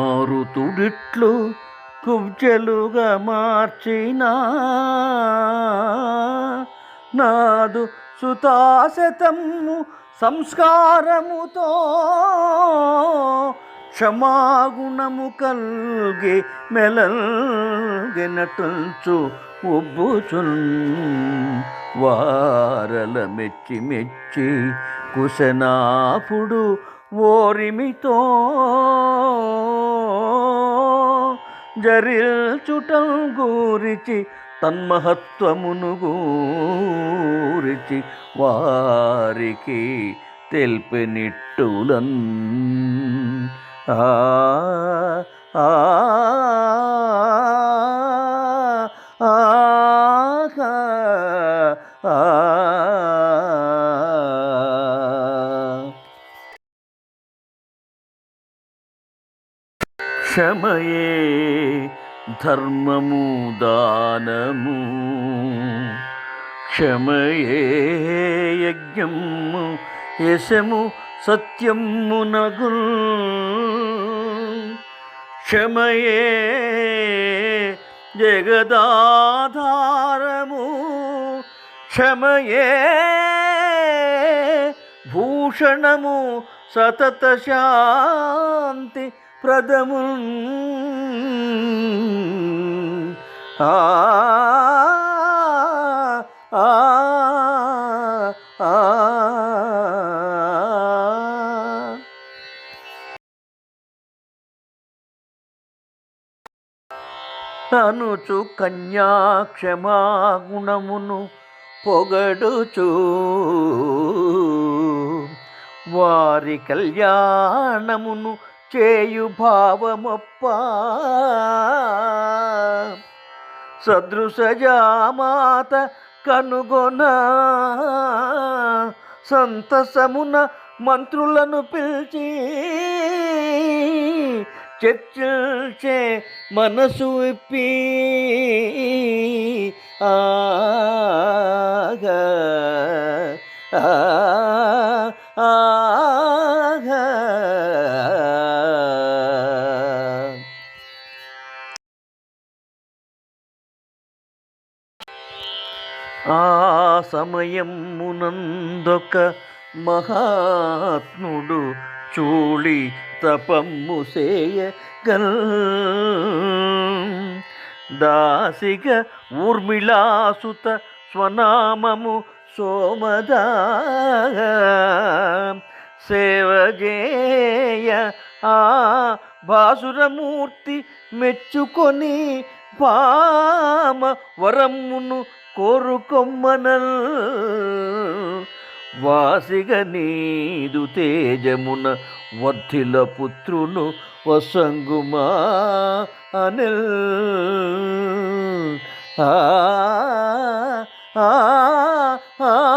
మారుతుడిట్లు కుబ్జలుగా మార్చినా నాదు సుతాశతము సంస్కారముతో క్షమాగుణము కల్గి మెలగెనటంచు ఉబ్బుచున్ వారల మెచ్చి మెచ్చి కుశనాపుడు ఓరిమితో జరిల్చుటం గూరిచి తన్మహత్వమును గూరిచి వారికి తెలిపినిట్టులన్. ఆ. క్షమయే ధర్మము దానము. క్షమయే యజ్ఞము యశము సత్యము నగు క్షమయే జగదాధారము. క్షమయే భూషణము సతత శాంతి. ప్రదము ఆ ఆ కన్యాక్షమా గుణమును కన్యాక్షమాగుణమును పొగడుచు. వారి కళ్యాణమును చేయు భావమొప్ప. సదృశజామాత కనుగొన. సంతసమున మంత్రులను పిలిచి చర్చించే మనసు ఇప్పి ఆగా. ఆగా. సమయమునందొక మహాత్ముడు చూళి తపము చేయగల్. దాసిగ ఊర్మిళాసుత స్వనామము సోమదా సేవజేయ ఆ భాసురమూర్తి మెచ్చుకొని పామ వరమును కోరుకొమ్మనల్ వాసిగ నీదు తేజమున వర్ధిల పుత్రును వసంగుమా అనిల్. ఆ ఆ ఆ ఆ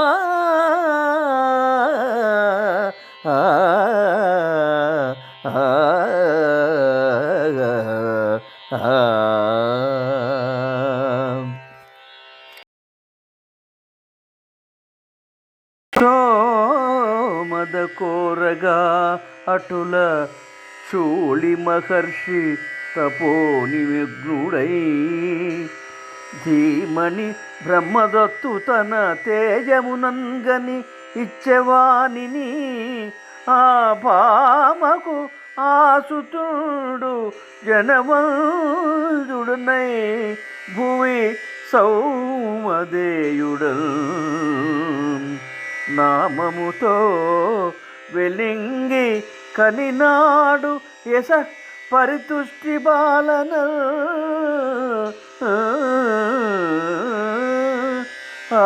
మద కోరగా అటుల చూళి మహర్షి తపోని విఘ్నుడై. ధీమణి బ్రహ్మదత్తు తన తేజమునంగని ఇచ్చెవానిని ఆ భామకు ఆసుతుడు జనవందుడునై భూమి సౌమదేయుడల్. నామముతో వెలింగి కనినాడు ఎస పరితుష్టి బాలన. ఆ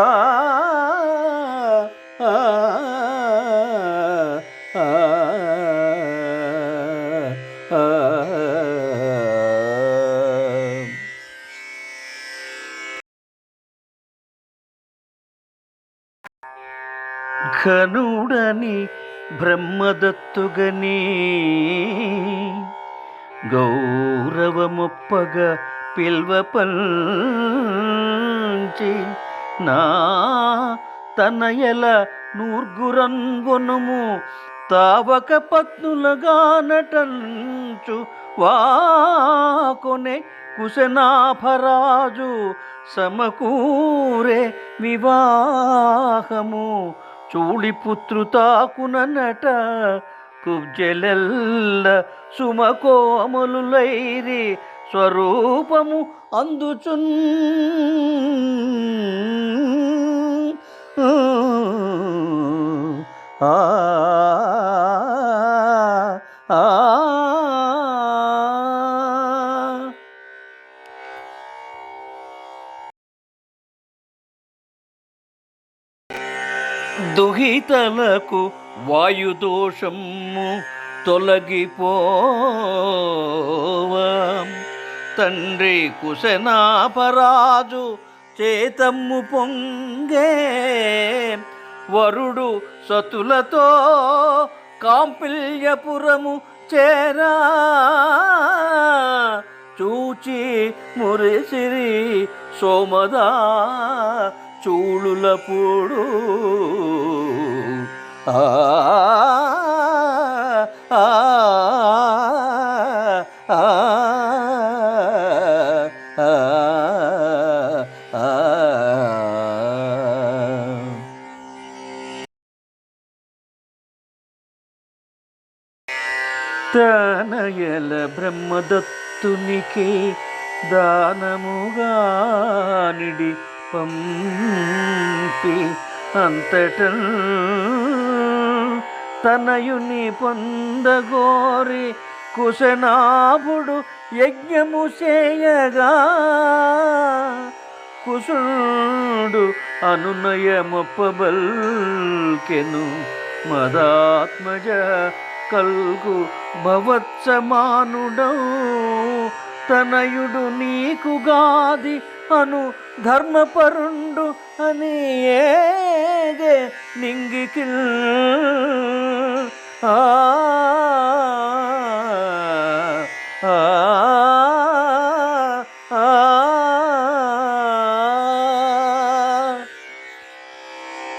ఘనుడని బ్రహ్మదత్తుగని గౌరవమొప్పగా పిల్వపల్చి నా తనయల నూర్గురన్గొనుము తావక పత్నులగానటంచు వాకొనే కుశనాభరాజు సమకూరే వివాహము చూళిపుత్రుతాకున నట కుబ్జెలెల్ల సుమకోమలులైరి స్వరూపము అందుచున్. ఆ దుహితలకు వాయుదోషము తొలగిపోవా తండ్రి కుశనాపరాజు చేతమ్ము పొంగే. వరుడు సతులతో కాంపిల్యపురము చేరా. చూచి మురిసిరి సోమదా. చూళులపుడు ఆ ఆ, ఆ, ఆ, తనయల బ్రహ్మదత్తునికి దానముగా నిడి పంపి అంతట తనయుని పొందగోరి కుశనాభుడు యజ్ఞము చేయగా కుశుడు అనునయమొప్పబల్కెను మదాత్మజ కల్గు భవత్సమానుడౌ తనయుడు నీకు గాది అను ధర్మపరుండు అని ఏగే నింగికిల్. ఆ ఆ